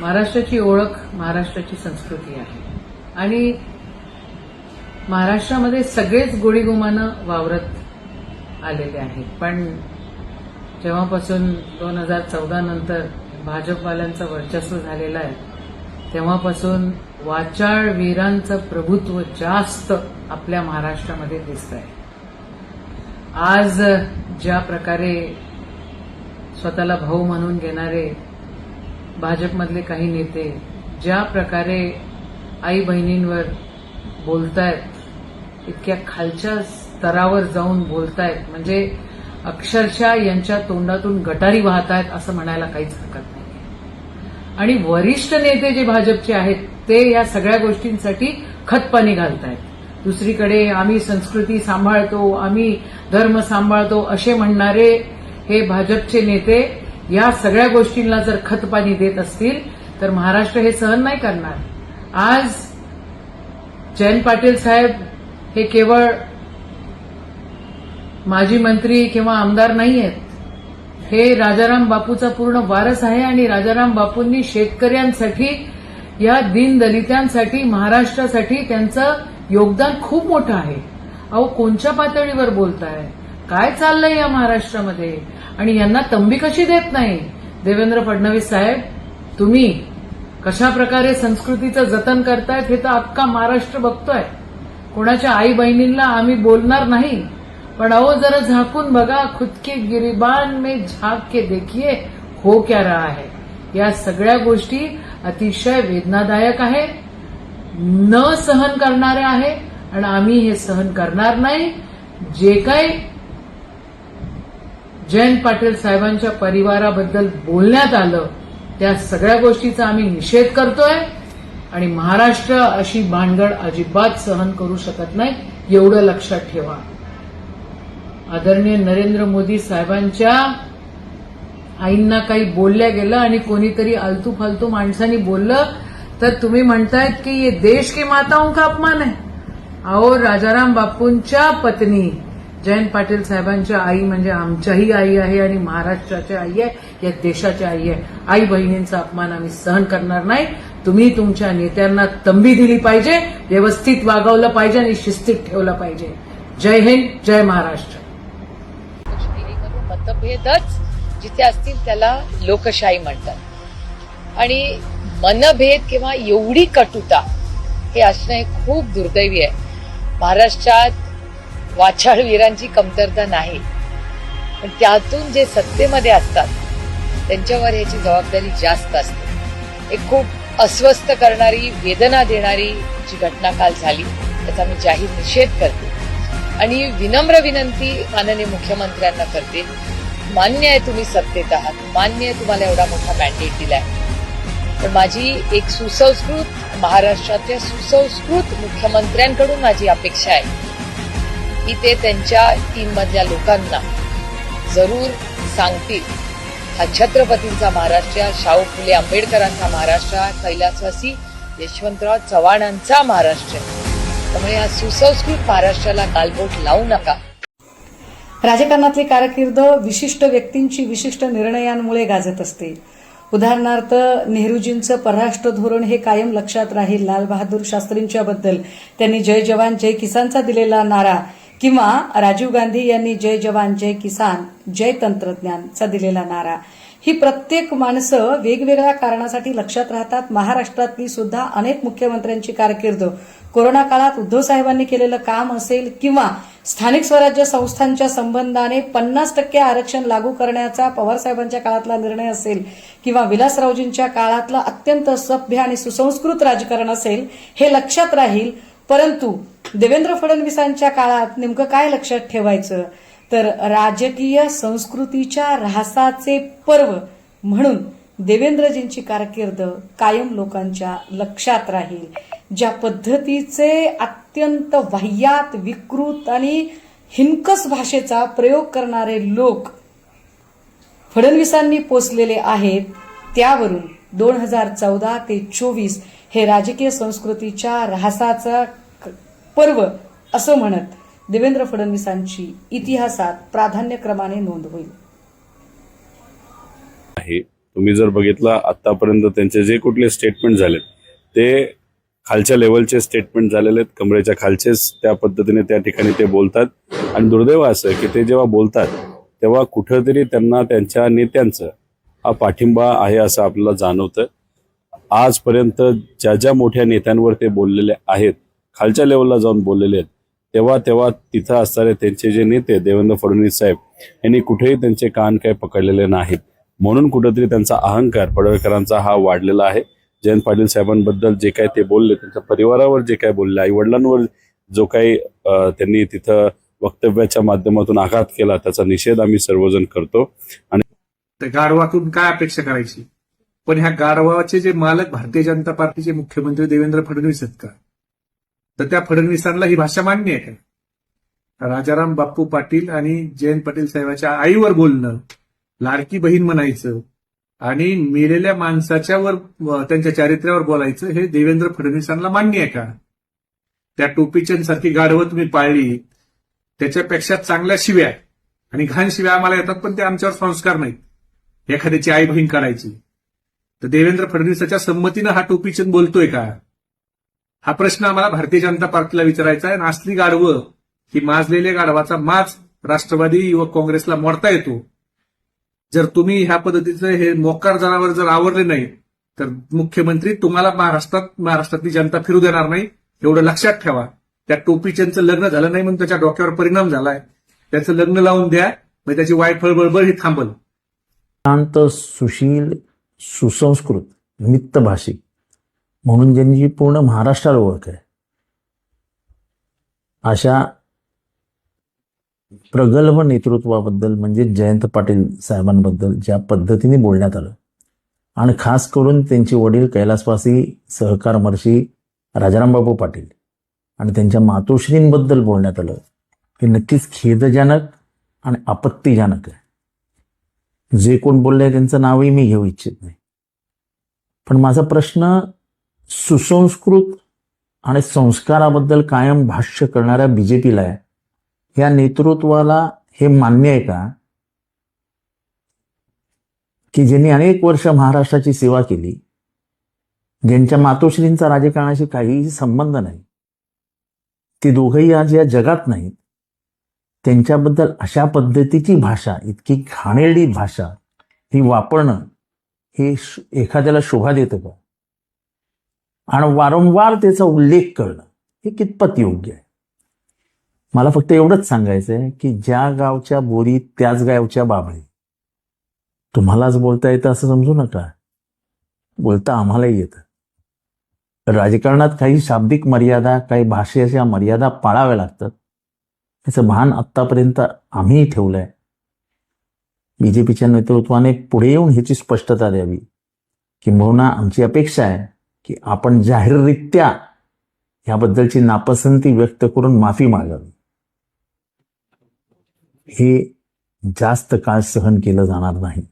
महाराष्ट्राची ओळख महाराष्ट्राची संस्कृती आहे. आणि महाराष्ट्रामध्ये सगळेच गोडीगोमानं वावरत आलेले आहेत. पण जेव्हापासून दोन हजार चौदा नंतर भाजपवाल्यांचं वर्चस्व झालेलं आहे तेव्हापासून वाचाळ वीरांचं प्रभुत्व जास्त आपल्या महाराष्ट्रामध्ये दिसत आहे आज ज्या प्रकारे स्वतःला भाऊ म्हणून घेणारे भाजपमधले काही नेते ज्या प्रकारे आई बहिणींवर बोलतायत इतक्या खालच्या स्तरावर जाऊन बोलतायत म्हणजे अक्षरशः यांच्या तोंडातून गटारी वाहतायत असं म्हणायला काहीच हरकत नाही आणि वरिष्ठ नेते जे भाजपचे आहेत ते या सगळ्या गोष्टींसाठी खतपाणी घालतायत. दुसरीकडे आम्ही संस्कृती सांभाळतो आम्ही धर्म सांभाळतो असे म्हणणारे हे भाजपचे नेते या सगळ्या गोष्टींना जर खतपाणी देत असतील तर महाराष्ट्र हे सहन नाही करणार. आज जयंत पाटील साहेब हे केवळ माजी मंत्री किंवा आमदार नाही आहेत हे राजाराम बापूचा पूर्ण वारस आहे आणि राजाराम बापूंनी शेतकऱ्यांसाठी या दीनदलितांसाठी महाराष्ट्रासाठी त्यांचं योगदान खूप मोठं आहे. अहो कोणत्या पातळीवर बोलताय? काय चाललंय या महाराष्ट्रामध्ये? आणि यांना तंबी कशी देत नाही? देवेंद्र फडणवीस साहेब तुम्ही कशा प्रकारे संस्कृतीचं जतन करतायत हे तर अख्खा महाराष्ट्र बघतोय. कोणाच्या आई बहिणींना आम्ही बोलणार नाही. पण अहो जरा झाकून बघा खुदके गिरिबान में झाक के देखिए हो क्या रहा है. या सगळ्या गोष्टी अतिशय वेदनादायक आहे. न सहन करणाऱ्या आहे आणि आम्ही हे सहन करणार नाही. जे काही जयंत पाटील साहेबांच्या परिवाराबद्दल बोलण्यात आलं त्या सगळ्या गोष्टीचा आम्ही निषेध करतोय आणि महाराष्ट्र अशी भानगड अजिबात सहन करू शकत नाही एवढं लक्षात ठेवा. आदरणीय नरेंद्र मोदी साहेबांच्या आईंना काही बोलल्या गेलं आणि कोणीतरी आलतू फालतू माणसांनी बोललं तर तुम्ही म्हणतायत की ये देश की माताओं का अपमान आहे? अहो राजाराम बापूंच्या पत्नी जयंत पाटील साहेबांच्या आई म्हणजे आमच्याही आई आहे आणि महाराष्ट्राच्या आई आहे या देशाची आई आहे. आई बहिणींचा अपमान आम्ही सहन करणार नाही. तुम्ही तुमच्या नेत्यांना तंबी दिली पाहिजे व्यवस्थित वागवलं पाहिजे आणि शिस्तीत ठेवलं पाहिजे. जय हिंद जय महाराष्ट्र. मतभेदच जिथे असतील त्याला लोकशाही म्हणतात. आणि मनभेद किंवा एवढी कटुता हे असणं हे खूप दुर्दैवी आहे. महाराष्ट्रात वाचाळ वीरांची कमतरता नाही. पण त्यातून जे सत्तेमध्ये असतात त्यांच्यावर ह्याची जबाबदारी जास्त असते. एक खूप अस्वस्थ करणारी वेदना देणारी जी घटना काल झाली त्याचा मी जाहीर निषेध करते. आणि विनम्र विनंती माननीय मुख्यमंत्र्यांना करते मान्य आहे तुम्ही सत्तेत आहात मान्य आहे तुम्हाला एवढा मोठा मॅन्डेट दिलाय. पण माझी एक सुसंस्कृत महाराष्ट्रातल्या सुसंस्कृत मुख्यमंत्र्यांकडून माझी अपेक्षा आहे. की ते त्यांच्या टीम मधल्या लोकांना जरूर सांगतील. हा छत्रपतींचा महाराष्ट्र शाहू फुले आंबेडकरांचा महाराष्ट्र कैलासवासी यशवंतराव चव्हाणांचा महाराष्ट्र. त्यामुळे या सुसंस्कृत महाराष्ट्राला गालबोट लावू नका. राजकारणातली कारकीर्द विशिष्ट व्यक्तींची विशिष्ट निर्णयांमुळे गाजत असते. उदाहरणार्थ नेहरूजींचं परराष्ट्र धोरण हे कायम लक्षात राहील. लालबहादूर शास्त्रींच्याबद्दल शास्त्रींच्या बद्दल त्यांनी जय जवान जय किसानचा दिलेला नारा किंवा राजीव गांधी यांनी जय जवान जय किसान जय तंत्रज्ञानचा दिलेला नारा. ही प्रत्येक माणसं वेगवेगळ्या कारणासाठी लक्षात राहतात. महाराष्ट्रातली सुद्धा अनेक मुख्यमंत्र्यांची कारकीर्द. कोरोना काळात उद्धव साहेबांनी केलेलं काम असेल किंवा स्थानिक स्वराज्य संस्थांच्या संबंधाने पन्नास टक्के आरक्षण लागू करण्याचा पवार साहेबांच्या काळातला निर्णय असेल किंवा विलासरावजींच्या काळातलं अत्यंत सभ्य आणि सुसंस्कृत राजकारण असेल हे लक्षात राहील. परंतु देवेंद्र फडणवीसांच्या काळात नेमकं काय लक्षात ठेवायचं? तर राजकीय संस्कृतीच्या ऱ्हासाचे पर्व म्हणून देवेंद्रजींची कारकीर्द कायम लोकांच्या लक्षात राहील. ज्या पद्धतीचे अत्यंत वाह्यात विकृत आणि हिंकस भाषेचा प्रयोग करणारे लोक फडणवीसांनी पोचलेले आहेत त्यावरून दोन हजार चौदा ते चोवीस हे राजकीय संस्कृतीच्या ऱ्हासाचा पर्व असं म्हणत देवेंद्र फडणवीसांची इतिहासात प्राधान्यक्रमाने नोंद होईल. आहे. तुम्ही जर बघितलं आतापर्यंत त्यांचे जे कुठले स्टेटमेंट झालेत ते खालच्या लेवलचे स्टेटमेंट झालेले आहेत. कमरेच्या खालचेच त्या पद्धतीने त्या ठिकाणी ते बोलतात. आणि दुर्दैव असं आहे की ते जेव्हा बोलतात तेव्हा कुठंतरी त्यांना त्यांच्या नेत्यांचं हा पाठिंबा आहे असं आपल्याला जाणवतं. आजपर्यंत ज्या ज्या मोठ्या नेत्यांवर ते बोललेले आहेत खालच्या लेवलला जाऊन बोललेले आहेत. तेव्हा तेव्हा तिथं असणारे त्यांचे जे नेते देवेंद्र फडणवीस साहेब यांनी कुठेही त्यांचे कान काय पकडलेले नाहीत. म्हणून कुठेतरी त्यांचा अहंकार पडळकरांचा हा वाढलेला आहे. जयंत पाटील साहेबांबद्दल जे काय ते बोलले त्यांच्या परिवारावर जे काय बोलले आई वडिलांवर जो काही त्यांनी तिथं वक्तव्याच्या माध्यमातून आघात केला त्याचा निषेध आम्ही सर्वजण करतो. त्या गाढवातून काय अपेक्षा करायची? पण ह्या गाढवाचे जे मालक भारतीय जनता पार्टीचे मुख्यमंत्री देवेंद्र फडणवीस आहेत का? तर त्या फडणवीसांना ही भाषा मान्य आहे का? राजाराम बाप्पू पाटील आणि जयंत पाटील साहेबाच्या आईवर बोलणं लाडकी बहीण म्हणायचं आणि मेलेल्या माणसाच्या वर त्यांच्या चारित्र्यावर बोलायचं हे देवेंद्र फडणवीसांना मान्य आहे का? त्या टोपीचंद सारखी गाढवं तुम्ही पाळली. त्याच्यापेक्षा चांगल्या शिव्या आणि घाण शिव्या आम्हाला येतात पण ते आमच्यावर संस्कार नाहीत. एखाद्याची आई बहीण काढायची. तर देवेंद्र फडणवीसाच्या संमतीनं हा टोपीचंद बोलतोय का? हा प्रश्न आम्हाला भारतीय जनता पार्टीला विचारायचा आहे. आणि असली गाढवं की माजलेल्या गाढवाचा माज राष्ट्रवादी युवक काँग्रेसला मोडता येतो. जर तुम्ही ह्या पद्धतीचं हे मोकार जनावर जर आवडले नाही तर मुख्यमंत्री तुम्हाला महाराष्ट्रात महाराष्ट्रातली जनता फिरू देणार नाही. एवढं लक्षात ठेवा. त्या टोपीचंदचं लग्न झालं नाही म्हणून त्याच्या डोक्यावर परिणाम झालाय. त्याचं लग्न लावून द्या म्हणजे त्याची वाईट फळबळबळ ही थांबल. शांत सुशील सुसंस्कृत मितभाषी. म्हणून ज्यांची पूर्ण महाराष्ट्राला ओळख आहे अशा प्रगल्भ नेतृत्वाबद्दल म्हणजे जयंत पाटील साहेबांबद्दल ज्या पद्धतीने बोलण्यात आलं आणि खास करून त्यांचे वडील कैलासवासी सहकारमर्षी राजारामबाबू पाटील आणि त्यांच्या मातोश्रींबद्दल बोलण्यात आलं हे नक्कीच खेदजनक आणि आपत्तीजनक आहे. जे कोण बोलले त्यांचं नावही मी घेऊ इच्छित नाही. पण माझा प्रश्न सुसंस्कृत आणि संस्काराबद्दल कायम भाष्य करणाऱ्या बीजेपीला आहे. या नेतृत्वाला हे मान्य आहे का? की ज्यांनी अनेक वर्ष महाराष्ट्राची सेवा केली ज्यांच्या मातोश्रींचा राजकारणाशी काहीही संबंध नाही ते दोघंही आज या जगात नाहीत. त्यांच्याबद्दल अशा पद्धतीची भाषा इतकी घाणेरडी भाषा ही वापरणं हे एखाद्याला शोभा देतं का? आणि वारंवार त्याचा उल्लेख करणं हे कितपत योग्य आहे? मला फक्त एवढंच सांगायचं आहे की ज्या गावच्या बोरी त्याच गावच्या बाबळी तुम्हालाच बोलता येतं असं समजू नका. बोलता आम्हालाही येतं. राजकारणात काही शाब्दिक मर्यादा काही भाषेच्या मर्यादा पाळाव्या लागतात. याचं भान आत्तापर्यंत आम्हीही ठेवलंय. बीजेपीच्या नेतृत्वाने पुढे येऊन ह्याची स्पष्टता द्यावी किंबहुना आमची अपेक्षा आहे की आपण जाहीररित्या याबद्दलची नापसंती व्यक्त करून माफी मागावी. हे जास्त काळ सहन केलं जाणार नाही.